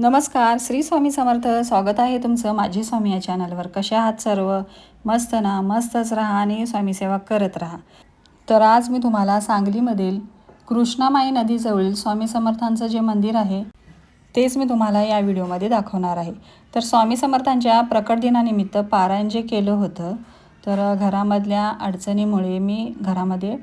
नमस्कार श्री स्वामी समर्थ. स्वागत आहे तुमचं माझे स्वामी या चॅनलवर कसे आहात सर्व? मस्त ना? मस्तच राहा आणि स्वामी सेवा करत राहा. तर आज मी तुम्हाला सांगलीमधील कृष्णामाई नदीजवळील स्वामी समर्थांचं जे मंदिर आहे तेच मी तुम्हाला या व्हिडिओमध्ये दाखवणार आहे. तर स्वामी समर्थांच्या प्रकट दिनानिमित्त पारायण जे केलं होतं तर घरामधल्या अडचणीमुळे मी घरामध्ये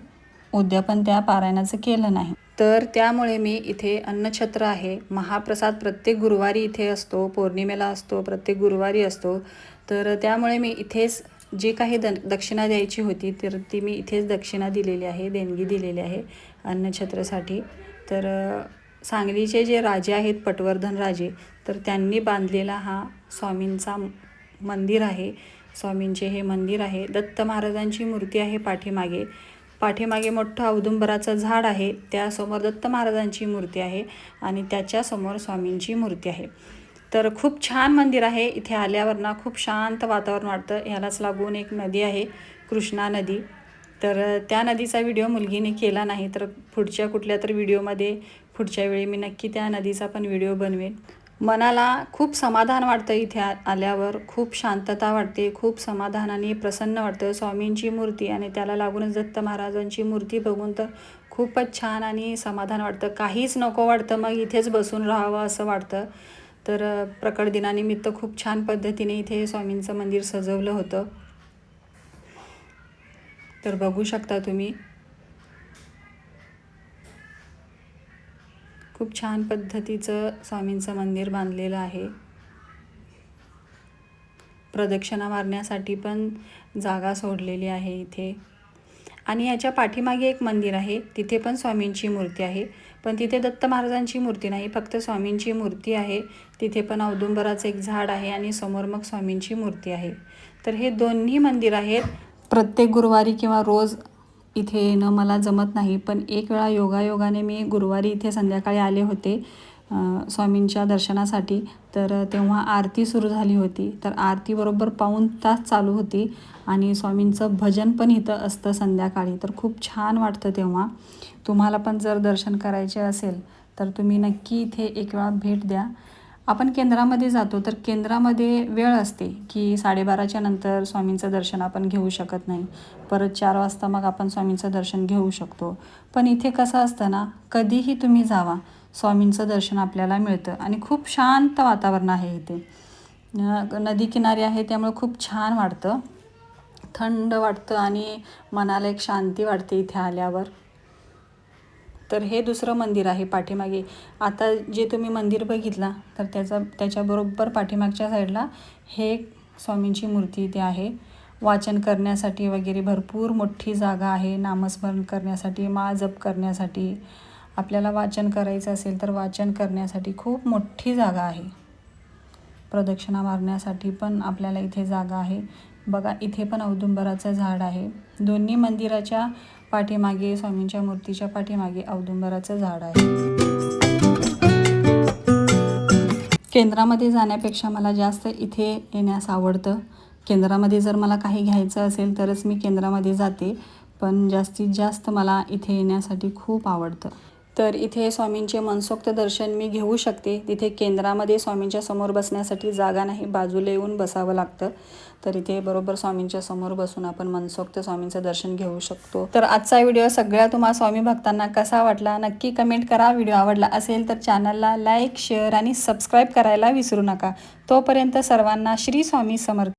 उद्यापन त्या पारायणाचं केलं नाही. तर त्यामुळे मी इथे अन्नछत्र आहे. महाप्रसाद प्रत्येक गुरुवारी इथे असतो पौर्णिमेला असतो प्रत्येक गुरुवारी असतो. तर त्यामुळे मी इथेच जी काही द दक्षिणा द्यायची होती तर ती मी इथेच दक्षिणा दिलेली आहे देणगी दिलेली आहे अन्नछत्रसाठी. तर सांगलीचे जे राजे आहेत पटवर्धन राजे तर त्यांनी बांधलेला हा स्वामींचा मंदिर आहे. स्वामींचे हे मंदिर आहे. दत्त महाराजांची मूर्ती आहे पाठीमागे. पाठीमागे मोठं औदुंबराचं झाड आहे त्यासमोर दत्त महाराजांची मूर्ती आहे आणि त्याच्यासमोर स्वामींची मूर्ती आहे. तर खूप छान मंदिर आहे इथे आल्यावर ना खूप शांत वातावरण वाटतं ह्यालाच लागून एक नदी आहे कृष्णा नदी. तर त्या नदीचा व्हिडिओ मुलगीने केला नाही तर पुढच्या कुठल्या तर व्हिडिओमध्ये पुढच्या वेळी मी नक्की त्या नदीचा पण व्हिडिओ बनवेन. मनाला खूप समाधान वाटतं इथे आल्यावर. खूप शांतता वाटते खूप समाधान आणि प्रसन्न वाटतं. स्वामींची मूर्ती आणि त्याला लागूनच दत्त महाराजांची मूर्ती बघून तर खूपच छान आणि समाधान वाटतं. काहीच नको वाटतं मग इथेच बसून राहावं असं वाटतं. तर प्रकट दिनानिमित्त खूप छान पद्धतीने इथे स्वामींचं मंदिर सजवलं होतं. तर बघू शकता तुम्ही. खूप छान पद्धतीचं स्वामींचं मंदिर बांधलेलं आहे. प्रदक्षिणा मारण्यासाठी पण जागा सोडलेली आहे इथे. आणि याच्या पाठीमागे एक मंदिर आहे. तिथे पण स्वामींची मूर्ती आहे. पण तिथे दत्त महाराजांची मूर्ती नाही फक्त स्वामींची मूर्ती आहे. तिथे पण औदुंबराचं एक झाड आहे आणि समोर मग स्वामींची मूर्ती आहे. तर हे दोन्ही मंदिर आहेत. प्रत्येक गुरुवारी किंवा रोज इथे येणं मला जमत नाही. पण एक वेळा योगायोगाने मी गुरुवारी इथे संध्याकाळी आले होते स्वामींच्या दर्शनासाठी. तर तेव्हा आरती सुरू झाली होती. तर आरतीबरोबर पाऊण तास चालू होती आणि स्वामींचं भजन पण इथं असतं संध्याकाळी. तर खूप छान वाटतं तेव्हा. तुम्हाला पण जर दर्शन करायचे असेल तर तुम्ही नक्की इथे एक वेळा भेट द्या. आपण केंद्रामध्ये जातो तर केंद्रामध्ये वेळ असते की साडेबाराच्या नंतर स्वामींचं दर्शन आपण घेऊ शकत नाही. परत चार वाजता मग आपण स्वामींचं दर्शन घेऊ शकतो. पण इथे कसं असतं ना कधीही तुम्ही जावा स्वामींचं दर्शन आपल्याला मिळतं आणि खूप शांत वातावरण आहे इथे. नदी किनारी आहे त्यामुळे खूप छान वाटतं. थंड वाटतं आणि मनाला एक शांती वाटते इथे आल्यावर. तर हे दुसरं मंदिर आहे पाठीमागे. आता जे तुम्ही मंदिर बघितला तर त्याचा त्याच्याबरोबर पाठीमागच्या साईडला हे एक स्वामींची मूर्ती इथे आहे. वाचन करण्यासाठी वगैरे भरपूर मोठी जागा आहे. नामस्मरण करण्यासाठी माळ जप करण्यासाठी. आपल्याला वाचन करायचं असेल तर वाचन करण्यासाठी खूप मोठी जागा आहे. प्रदक्षिणा मारण्यासाठी पण आपल्याला इथे जागा आहे. बघा इथे पण औदुंबराचं झाड आहे. दोन्ही मंदिराच्या पाठीमागे स्वामींच्या मूर्तीच्या पाठीमागे औदुंबराचं झाड आहे. केंद्रामध्ये जाण्यापेक्षा मला जास्त इथे येण्यास आवडतं. केंद्रामध्ये जर मला काही घ्यायचं असेल तरच मी केंद्रामध्ये जाते पण जास्तीत जास्त मला इथे येण्यासाठी खूप आवडतं. तर इथे स्वामींचे मनसोक्त दर्शन मी घेऊ शकते. तिथे केंद्रामध्ये स्वामींच्या समोर बसण्यासाठी जागा नाही बाजूला येऊन बसावं लागतं. तर इथे बरोबर स्वामींच्या समोर बसून आपण मनसोक्त स्वामींचं दर्शन घेऊ शकतो. तर आजचा व्हिडिओ सगळ्या तुम्हा स्वामी भक्तांना कसा वाटला? नक्की कमेंट करा. व्हिडिओ आवडला असेल तर चॅनलला लाईक शेअर आणि सबस्क्राईब करायला विसरू नका. तोपर्यंत सर्वांना श्री स्वामी समर्थ